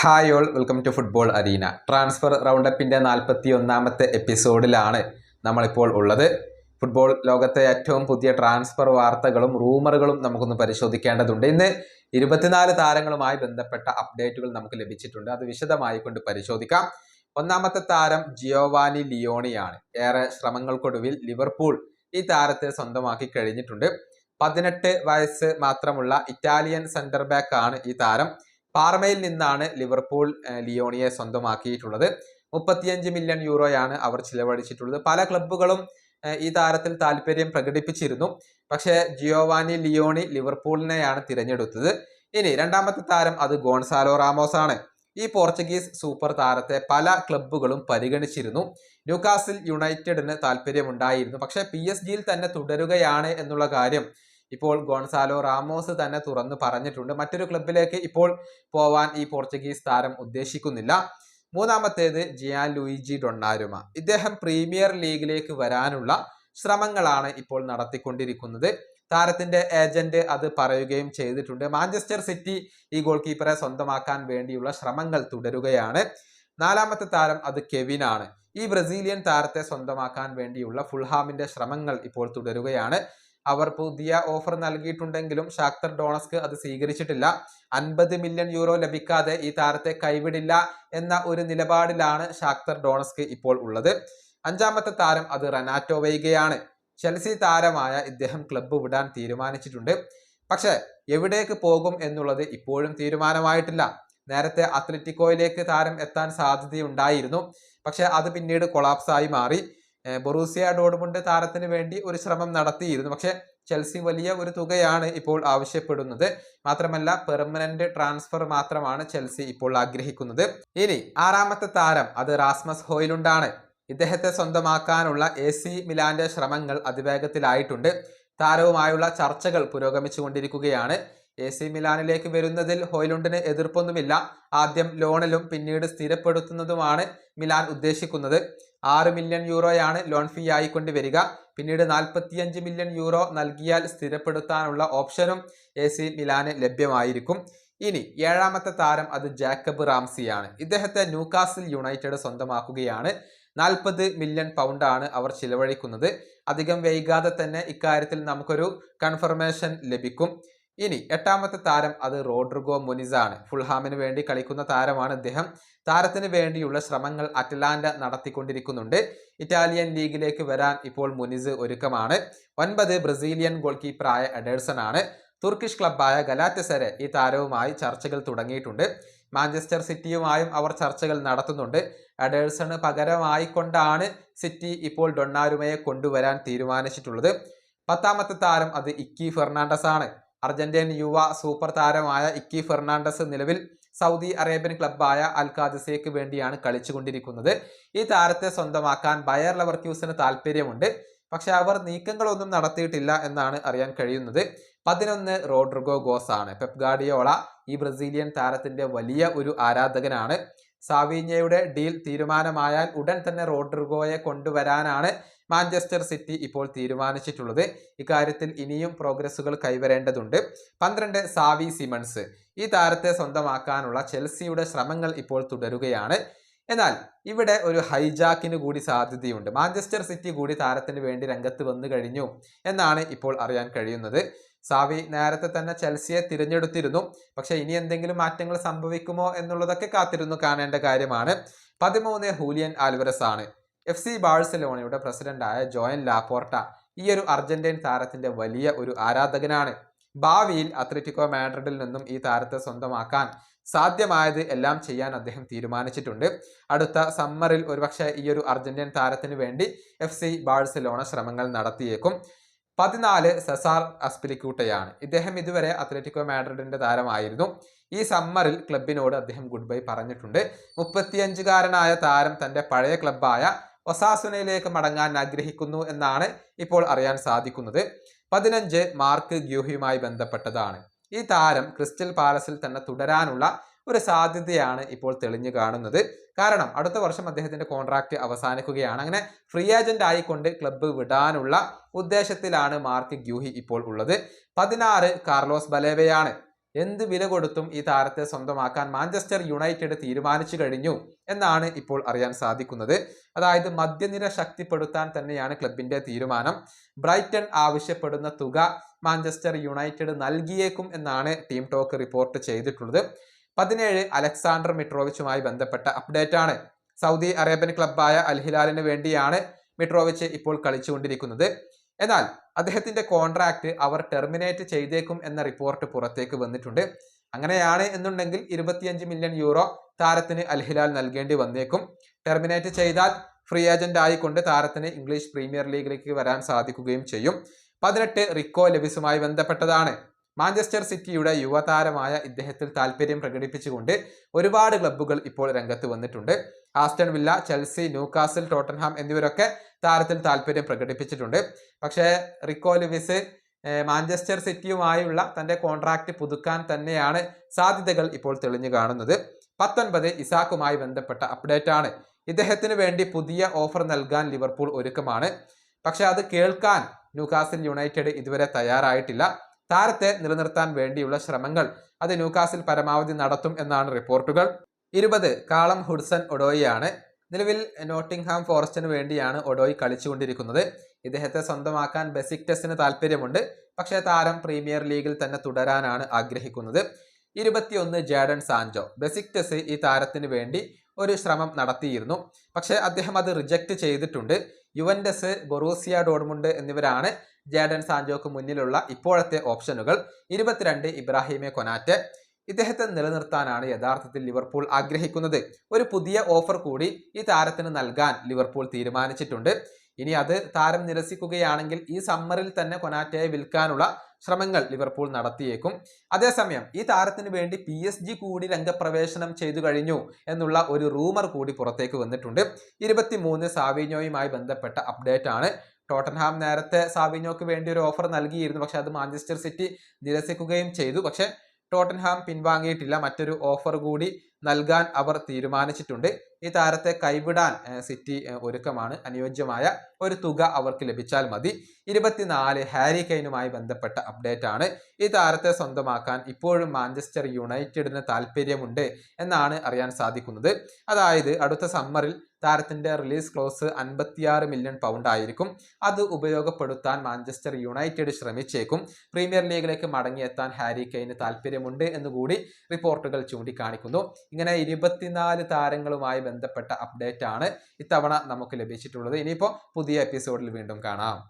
Hi all welcome to football arena. Transfer റൗണ്ടപ്പിന്റെ നാൽപ്പത്തി ഒന്നാമത്തെ എപ്പിസോഡിലാണ് നമ്മളിപ്പോൾ ഉള്ളത്. ഫുട്ബോൾ ലോകത്തെ ഏറ്റവും പുതിയ ട്രാൻസ്ഫർ വാർത്തകളും റൂമറുകളും നമുക്കൊന്ന് പരിശോധിക്കേണ്ടതുണ്ട്. ഇന്ന് ഇരുപത്തിനാല് താരങ്ങളുമായി ബന്ധപ്പെട്ട അപ്ഡേറ്റുകൾ നമുക്ക് ലഭിച്ചിട്ടുണ്ട്. അത് വിശദമായി കൊണ്ട് പരിശോധിക്കാം. ഒന്നാമത്തെ താരം ജിയോവാനി ലിയോണിയാണ്. ഏറെ ശ്രമങ്ങൾക്കൊടുവിൽ ലിവർപൂൾ ഈ താരത്തെ സ്വന്തമാക്കി കഴിഞ്ഞിട്ടുണ്ട്. പതിനെട്ട് വയസ്സ് മാത്രമുള്ള ഇറ്റാലിയൻ സെന്റർ ബാക്ക് ആണ് ഈ താരം. പാർമയിൽ നിന്നാണ് ലിവർപൂൾ ലിയോണിയെ സ്വന്തമാക്കിയിട്ടുള്ളത്. മുപ്പത്തിയഞ്ച് മില്യൺ യൂറോയാണ് അവർ ചിലവഴിച്ചിട്ടുള്ളത്. പല ക്ലബ്ബുകളും ഈ താരത്തിൽ താല്പര്യം പ്രകടിപ്പിച്ചിരുന്നു. പക്ഷേ ജിയോവാനി ലിയോണി ലിവർപൂളിനെയാണ് തിരഞ്ഞെടുത്തത്. ഇനി രണ്ടാമത്തെ താരം അത് ഗോൺസാലോ റാമോസ് ആണ് ഈ പോർച്ചുഗീസ് സൂപ്പർ താരത്തെ പല ക്ലബ്ബുകളും പരിഗണിച്ചിരുന്നു. ന്യൂകാസിൽ യുണൈറ്റഡിന് താല്പര്യമുണ്ടായിരുന്നു. പക്ഷേ പി എസ് ജിയിൽ തന്നെ തുടരുകയാണ് എന്നുള്ള കാര്യം ഇപ്പോൾ ഗോൺസാലോ റാമോസ് തന്നെ തുറന്നു പറഞ്ഞിട്ടുണ്ട്. മറ്റൊരു ക്ലബിലേക്ക് ഇപ്പോൾ പോവാൻ ഈ പോർച്ചുഗീസ് താരം ഉദ്ദേശിക്കുന്നില്ല. മൂന്നാമത്തേത് ജിയാൻ ലൂയിജി ഡൊണ്ണാരുമ ഇദ്ദേഹം പ്രീമിയർ ലീഗിലേക്ക് വരാനുള്ള ശ്രമങ്ങളാണ് ഇപ്പോൾ നടത്തിക്കൊണ്ടിരിക്കുന്നത്. താരത്തിന്റെ ഏജന്റ് അത് പറയുകയും ചെയ്തിട്ടുണ്ട്. മാഞ്ചസ്റ്റർ സിറ്റി ഈ ഗോൾ കീപ്പറെ സ്വന്തമാക്കാൻ വേണ്ടിയുള്ള ശ്രമങ്ങൾ തുടരുകയാണ്. നാലാമത്തെ താരം അത് കെവിൻ ആണ് ഈ ബ്രസീലിയൻ താരത്തെ സ്വന്തമാക്കാൻ വേണ്ടിയുള്ള ഫുൾഹാമിന്റെ ശ്രമങ്ങൾ ഇപ്പോൾ തുടരുകയാണ്. അവർ പുതിയ ഓഫർ നൽകിയിട്ടുണ്ടെങ്കിലും ഷാക്തർ ഡോണസ്ക് അത് സ്വീകരിച്ചിട്ടില്ല. അൻപത് മില്യൺ യൂറോ ലഭിക്കാതെ ഈ താരത്തെ കൈവിടില്ല എന്ന ഒരു നിലപാടിലാണ് ഷാക്തർ ഡോണസ്ക് ഇപ്പോൾ ഉള്ളത്. അഞ്ചാമത്തെ താരം അത് റനാറ്റോ വൈഗയാണ് ചെൽസി താരമായ ഇദ്ദേഹം ക്ലബ്ബ് വിടാൻ തീരുമാനിച്ചിട്ടുണ്ട്. പക്ഷെ എവിടേക്ക് പോകും എന്നുള്ളത് ഇപ്പോഴും തീരുമാനമായിട്ടില്ല. നേരത്തെ അത്ലറ്റിക്കോയിലേക്ക് താരം എത്താൻ സാധ്യതയുണ്ടായിരുന്നു. പക്ഷെ അത് പിന്നീട് കൊളാപ്സായി മാറി. ബൊറൂസിയ ഡോഡ്മുണ്ട് താരത്തിന് വേണ്ടി ഒരു ശ്രമം നടത്തിയിരുന്നു. പക്ഷേ ചെൽസി വലിയ ഒരു തുകയാണ് ഇപ്പോൾ ആവശ്യപ്പെടുന്നത്. മാത്രമല്ല പെർമനന്റ് ട്രാൻസ്ഫർ മാത്രമാണ് ചെൽസി ഇപ്പോൾ ആഗ്രഹിക്കുന്നത്. ഇനി ആറാമത്തെ താരം അത് റാസ്മസ് ഹോയിലുണ്ടാണ്. ഇദ്ദേഹത്തെ സ്വന്തമാക്കാനുള്ള എ സി മിലാന്റെ ശ്രമങ്ങൾ അതിവേഗത്തിലായിട്ടുണ്ട്. താരവുമായുള്ള ചർച്ചകൾ പുരോഗമിച്ചുകൊണ്ടിരിക്കുകയാണ്. എ സി മിലാനിലേക്ക് വരുന്നതിൽ ഹോയിലുണ്ടിന് എതിർപ്പൊന്നുമില്ല. ആദ്യം ലോണിലും പിന്നീട് സ്ഥിരപ്പെടുത്തുന്നതുമാണ് മിലാൻ ഉദ്ദേശിക്കുന്നത്. ആറ് മില്യൺ യൂറോയാണ് ലോൺ ഫീ ആയിക്കൊണ്ട് വരിക. പിന്നീട് നാൽപ്പത്തിയഞ്ച് മില്യൺ യൂറോ നൽകിയാൽ സ്ഥിരപ്പെടുത്താനുള്ള ഓപ്ഷനും എ സി മിലാന് ലഭ്യമായിരിക്കും. ഇനി ഏഴാമത്തെ താരം അത് ജാക്കബ് റാംസിയാണ്. ഇദ്ദേഹത്തെ ന്യൂകാസിൽ യുണൈറ്റഡ് സ്വന്തമാക്കുകയാണ്. നാൽപ്പത് മില്യൺ പൗണ്ടാണ് അവർ ചിലവഴിക്കുന്നത്. അധികം വൈകാതെ തന്നെ ഇക്കാര്യത്തിൽ നമുക്കൊരു കൺഫർമേഷൻ ലഭിക്കും. ഇനി എട്ടാമത്തെ താരം അത് റോഡ്രിഗോ മുനിസ് ആണ് ഫുൾഹാമിന് വേണ്ടി കളിക്കുന്ന താരമാണ് ഇദ്ദേഹം. താരത്തിന് വേണ്ടിയുള്ള ശ്രമങ്ങൾ അറ്റ്ലാന്റ നടത്തിക്കൊണ്ടിരിക്കുന്നുണ്ട്. ഇറ്റാലിയൻ ലീഗിലേക്ക് വരാൻ ഇപ്പോൾ മുനിസ് ഒരുക്കമാണ്. ഒൻപത് ബ്രസീലിയൻ ഗോൾ കീപ്പറായ എഡേഴ്സൺ ആണ് തുർക്കിഷ് ക്ലബായ ഗലാറ്റസരെ ഈ താരവുമായി ചർച്ചകൾ തുടങ്ങിയിട്ടുണ്ട്. മാഞ്ചസ്റ്റർ സിറ്റിയുമായും അവർ ചർച്ചകൾ നടത്തുന്നുണ്ട്. അഡേഴ്സണ് പകരമായിക്കൊണ്ടാണ് സിറ്റി ഇപ്പോൾ ഡൊണ്ണാരുമയെ കൊണ്ടുവരാൻ തീരുമാനിച്ചിട്ടുള്ളത്. പത്താമത്തെ താരം അത് ഇക്കി ഫെർണാണ്ടസ് ആണ് അർജന്റീൻ യുവ സൂപ്പർ താരമായ ഇക്കി ഫെർണാണ്ടസ് നിലവിൽ സൗദി അറേബ്യൻ ക്ലബ്ബായ അൽ ഖാദിസയ്ക്ക് വേണ്ടിയാണ് കളിച്ചുകൊണ്ടിരിക്കുന്നത്. ഈ താരത്തെ സ്വന്തമാക്കാൻ ബയർ ലവർക്യൂസിന് താല്പര്യമുണ്ട്. പക്ഷെ അവർ നീക്കങ്ങളൊന്നും നടത്തിയിട്ടില്ല എന്നാണ് അറിയാൻ കഴിയുന്നത്. പതിനൊന്ന് റോഡ്രിഗോ ഗോസ് ആണ് പെപ് ഗാർഡിയോള ഈ ബ്രസീലിയൻ താരത്തിന്റെ വലിയ ഒരു ആരാധകനാണ്. സാവീഞ്ഞയുടെ ഡീൽ തീരുമാനമായാൽ ഉടൻ തന്നെ റോഡ്രിഗോയെ കൊണ്ടുവരാനാണ് മാഞ്ചസ്റ്റർ സിറ്റി ഇപ്പോൾ തീരുമാനിച്ചിട്ടുള്ളത്. ഇക്കാര്യത്തിൽ ഇനിയും പ്രോഗ്രസ്സുകൾ കൈവരേണ്ടതുണ്ട്. പന്ത്രണ്ട് സാവി സിമൺസ്. ഈ താരത്തെ സ്വന്തമാക്കാനുള്ള ചെൽസിയുടെ ശ്രമങ്ങൾ ഇപ്പോൾ തുടരുകയാണ്. എന്നാൽ ഇവിടെ ഒരു ഹൈജാക്കിന് കൂടി സാധ്യതയുണ്ട്. മാഞ്ചസ്റ്റർ സിറ്റി കൂടി താരത്തിന് വേണ്ടി രംഗത്ത് വന്നു കഴിഞ്ഞു എന്നാണ് ഇപ്പോൾ അറിയാൻ കഴിയുന്നത്. സാവി നേരത്തെ തന്നെ ചെൽസിയെ തിരഞ്ഞെടുത്തിരുന്നു. പക്ഷെ ഇനി എന്തെങ്കിലും മാറ്റങ്ങൾ സംഭവിക്കുമോ എന്നുള്ളതൊക്കെ കാത്തിരുന്നു കാണേണ്ട കാര്യമാണ്. പതിമൂന്ന് ഹൂലിയൻ ആൽവറസ് ആണ് എഫ് സി ബാഴ്സലോണയുടെ പ്രസിഡന്റായ ജോയൻ ലാപ്പോർട്ട ഈ ഒരു അർജന്റീൻ താരത്തിന്റെ വലിയ ഒരു ആരാധകനാണ്. ഭാവിയിൽ അത്ലറ്റിക്കോ മാഡ്രിഡിൽ നിന്നും ഈ താരത്തെ സ്വന്തമാക്കാൻ സാധ്യമായത് എല്ലാം ചെയ്യാൻ അദ്ദേഹം തീരുമാനിച്ചിട്ടുണ്ട്. അടുത്ത സമ്മറിൽ ഒരുപക്ഷെ ഈ ഒരു അർജന്റീൻ താരത്തിന് വേണ്ടി എഫ് സി ബാഴ്സലോണ ശ്രമങ്ങൾ നടത്തിയേക്കും. പതിനാല് സെസാർ അസ്പിലിക്കൂട്ടയാണ്. ഇദ്ദേഹം ഇതുവരെ അത്ലറ്റിക്കോ മാഡ്രിഡിന്റെ താരമായിരുന്നു. ഈ സമ്മറിൽ ക്ലബിനോട് അദ്ദേഹം ഗുഡ് ബൈ പറഞ്ഞിട്ടുണ്ട്. മുപ്പത്തിയഞ്ചുകാരനായ താരം തന്റെ പഴയ ക്ലബ്ബായ ഒസാസുനയിലേക്ക് മടങ്ങാൻ ആഗ്രഹിക്കുന്നു എന്നാണ് ഇപ്പോൾ അറിയാൻ സാധിക്കുന്നത്. പതിനഞ്ച് മാർക്ക് ഗ്യൂഹിയുമായി ബന്ധപ്പെട്ടതാണ്. ഈ താരം ക്രിസ്റ്റൽ പാലസിൽ തന്നെ തുടരാനുള്ള ഒരു സാധ്യതയാണ് ഇപ്പോൾ തെളിഞ്ഞു കാണുന്നത്. കാരണം അടുത്ത വർഷം അദ്ദേഹത്തിന്റെ കോൺട്രാക്ട് അവസാനിക്കുകയാണ്. അങ്ങനെ ഫ്രീ ഏജന്റ് ആയിക്കൊണ്ട് ക്ലബ്ബ് വിടാനുള്ള ഉദ്ദേശത്തിലാണ് മാർക്ക് ഗ്യൂഹി ഇപ്പോൾ ഉള്ളത്. പതിനാറ് കാർലോസ് ബലേവയാണ് എന്ത് വില കൊടുത്തും ഈ താരത്തെ സ്വന്തമാക്കാൻ മാഞ്ചസ്റ്റർ യുണൈറ്റഡ് തീരുമാനിച്ചു കഴിഞ്ഞു എന്നാണ് ഇപ്പോൾ അറിയാൻ സാധിക്കുന്നത്. അതായത് മധ്യനിര ശക്തിപ്പെടുത്താൻ തന്നെയാണ് ക്ലബിന്റെ തീരുമാനം. ബ്രൈറ്റൺ ആവശ്യപ്പെടുന്ന തുക മാഞ്ചസ്റ്റർ യുണൈറ്റഡ് നൽകിയേക്കും എന്നാണ് ടീം ടോക്ക് റിപ്പോർട്ട് ചെയ്തിട്ടുള്ളത്. പതിനേഴ് അലക്സാണ്ടർ മിട്രോവിച്ചുമായി ബന്ധപ്പെട്ട അപ്ഡേറ്റ് ആണ് സൗദി അറേബ്യൻ ക്ലബായ അൽഹിലാലിന് വേണ്ടിയാണ് മിട്രോവിച്ച് ഇപ്പോൾ കളിച്ചുകൊണ്ടിരിക്കുന്നത്. എന്നാൽ അദ്ദേഹത്തിന്റെ കോൺട്രാക്ട് അവർ ടെർമിനേറ്റ് ചെയ്തേക്കും എന്ന റിപ്പോർട്ട് പുറത്തേക്ക് വന്നിട്ടുണ്ട്. അങ്ങനെയാണ് എന്നുണ്ടെങ്കിൽ ഇരുപത്തിയഞ്ച് മില്യൺ യൂറോ താരത്തിന് അൽഹിലാൽ നൽകേണ്ടി വന്നേക്കും. ടെർമിനേറ്റ് ചെയ്താൽ ഫ്രീ ഏജന്റ് ആയിക്കൊണ്ട് താരത്തിന് ഇംഗ്ലീഷ് പ്രീമിയർ ലീഗിലേക്ക് വരാൻ സാധിക്കുകയും ചെയ്യും. പതിനെട്ട് റിക്കോ ലെവിസുമായി ബന്ധപ്പെട്ടതാണ്. മാഞ്ചസ്റ്റർ സിറ്റിയുടെ യുവതാരമായ ഇദ്ദേഹത്തിൽ താല്പര്യം പ്രകടിപ്പിച്ചുകൊണ്ട് ഒരുപാട് ക്ലബ്ബുകൾ ഇപ്പോൾ രംഗത്ത് വന്നിട്ടുണ്ട്. Aston Villa Chelsea Newcastle Tottenham എന്നിവരൊക്കെ താരത്തിൽ താല്പര്യം പ്രകടിപ്പിച്ചിട്ടുണ്ട്. പക്ഷേ റിക്കോ ലിവിസ് മാഞ്ചസ്റ്റർ സിറ്റിയുമായുള്ള തന്റെ കോൺട്രാക്ട് പുതുക്കാൻ തന്നെയാണ് സാധ്യതകൾ ഇപ്പോൾ തെളിഞ്ഞു കാണുന്നത്. പത്തൊൻപത് ഇസാക്കുമായി ബന്ധപ്പെട്ട അപ്ഡേറ്റ് ആണ് ഇദ്ദേഹത്തിന് വേണ്ടി പുതിയ ഓഫർ നൽകാൻ ലിവർപൂൾ ഒരുക്കമാണ്. പക്ഷെ അത് കേൾക്കാൻ ന്യൂകാസിൽ യുണൈറ്റഡ് ഇതുവരെ തയ്യാറായിട്ടില്ല. താരത്തെ നിലനിർത്താൻ വേണ്ടിയുള്ള ശ്രമങ്ങൾ അത് ന്യൂകാസിൽ പരമാവധി നടത്തും എന്നാണ് റിപ്പോർട്ടുകൾ. ഇരുപത് കാളം ഹുഡ്സൺ ഒഡോയിയാണ്. നിലവിൽ നോട്ടിംഗ്ഹാം ഫോറസ്റ്റിന് വേണ്ടിയാണ് ഒഡോയി കളിച്ചുകൊണ്ടിരിക്കുന്നത്. ഇദ്ദേഹത്തെ സ്വന്തമാക്കാൻ ബെസിക് ബെസിക്ടസിന് താല്പര്യമുണ്ട് പക്ഷേ താരം പ്രീമിയർ ലീഗിൽ തന്നെ തുടരാനാണ് ആഗ്രഹിക്കുന്നത്. ഇരുപത്തിയൊന്ന് ജാഡൻ സാൻജോ ബെസിക്ടസ് ഈ താരത്തിന് വേണ്ടി ഒരു ശ്രമം നടത്തിയിരുന്നു. പക്ഷേ അദ്ദേഹം അത് റിജക്റ്റ് ചെയ്തിട്ടുണ്ട്. യുവൻഡസ് ബൊറൂസിയ ഡോഡ്മുണ്ട് എന്നിവരാണ് ജാഡൻ സാൻജോക്ക് മുന്നിലുള്ള ഇപ്പോഴത്തെ ഓപ്ഷനുകൾ. ഇരുപത്തിരണ്ട് ഇബ്രാഹിമെ കൊനാറ്റ്. ഇദ്ദേഹത്തെ നിലനിർത്താനാണ് യഥാർത്ഥത്തിൽ ലിവർപൂൾ ആഗ്രഹിക്കുന്നത്. ഒരു പുതിയ ഓഫർ കൂടി ഈ താരത്തിന് നൽകാൻ ലിവർപൂൾ തീരുമാനിച്ചിട്ടുണ്ട്. ഇനി അത് താരം നിരസിക്കുകയാണെങ്കിൽ ഈ സമ്മറിൽ തന്നെ കൊനാറ്റയെ വിൽക്കാനുള്ള ശ്രമങ്ങൾ ലിവർപൂൾ നടത്തിയേക്കും. അതേസമയം ഈ താരത്തിന് വേണ്ടി പി എസ് ജി കൂടി രംഗപ്രവേശനം ചെയ്തു കഴിഞ്ഞു എന്നുള്ള ഒരു റൂമർ കൂടി പുറത്തേക്ക് വന്നിട്ടുണ്ട്. ഇരുപത്തിമൂന്ന് സാവിനോയുമായി ബന്ധപ്പെട്ട അപ്ഡേറ്റ് ആണ് ടോട്ടൻഹാം നേരത്തെ സാവിനോക്ക് വേണ്ടി ഒരു ഓഫർ നൽകിയിരുന്നു. പക്ഷെ അത് മാഞ്ചസ്റ്റർ സിറ്റി നിരസിക്കുകയും ചെയ്തു. പക്ഷെ ടോട്ടൻഹാം പിൻവാങ്ങിയിട്ടില്ല. മറ്റൊരു ഓഫർ കൂടി നൽകാൻ അവർ തീരുമാനിച്ചിട്ടുണ്ട്. ഈ താരത്തെ കൈവിടാൻ സിറ്റി ഒരുക്കമാണ്. അനുയോജ്യമായ ഒരു തുക അവർക്ക് ലഭിച്ചാൽ മതി. ഇരുപത്തിനാല് ഹാരി കെയിനുമായി ബന്ധപ്പെട്ട അപ്ഡേറ്റ് ആണ് ഈ താരത്തെ സ്വന്തമാക്കാൻ ഇപ്പോഴും മാഞ്ചസ്റ്റർ യുണൈറ്റഡിന് താല്പര്യമുണ്ട് എന്നാണ് അറിയാൻ സാധിക്കുന്നത്. അതായത് അടുത്ത സമ്മറിൽ താരത്തിന്റെ റിലീസ് ക്ലോസ് അൻപത്തിയാറ് മില്യൺ പൗണ്ട് ആയിരിക്കും. അത് ഉപയോഗപ്പെടുത്താൻ മാഞ്ചസ്റ്റർ യുണൈറ്റഡ് ശ്രമിച്ചേക്കും. പ്രീമിയർ ലീഗിലേക്ക് മടങ്ങിയെത്താൻ ഹാരി കെയിന് താല്പര്യമുണ്ട് എന്നുകൂടി റിപ്പോർട്ടുകൾ ചൂണ്ടിക്കാണിക്കുന്നു. ഇങ്ങനെ ഇരുപത്തിനാല് താരങ്ങളുമായി ബന്ധപ്പെട്ട അപ്ഡേറ്റ് ആണ് ഇത്തവണ നമുക്ക് ലഭിച്ചിട്ടുള്ളത്. ഇനിയിപ്പോൾ പുതിയ എപ്പിസോഡിൽ വീണ്ടും കാണാം.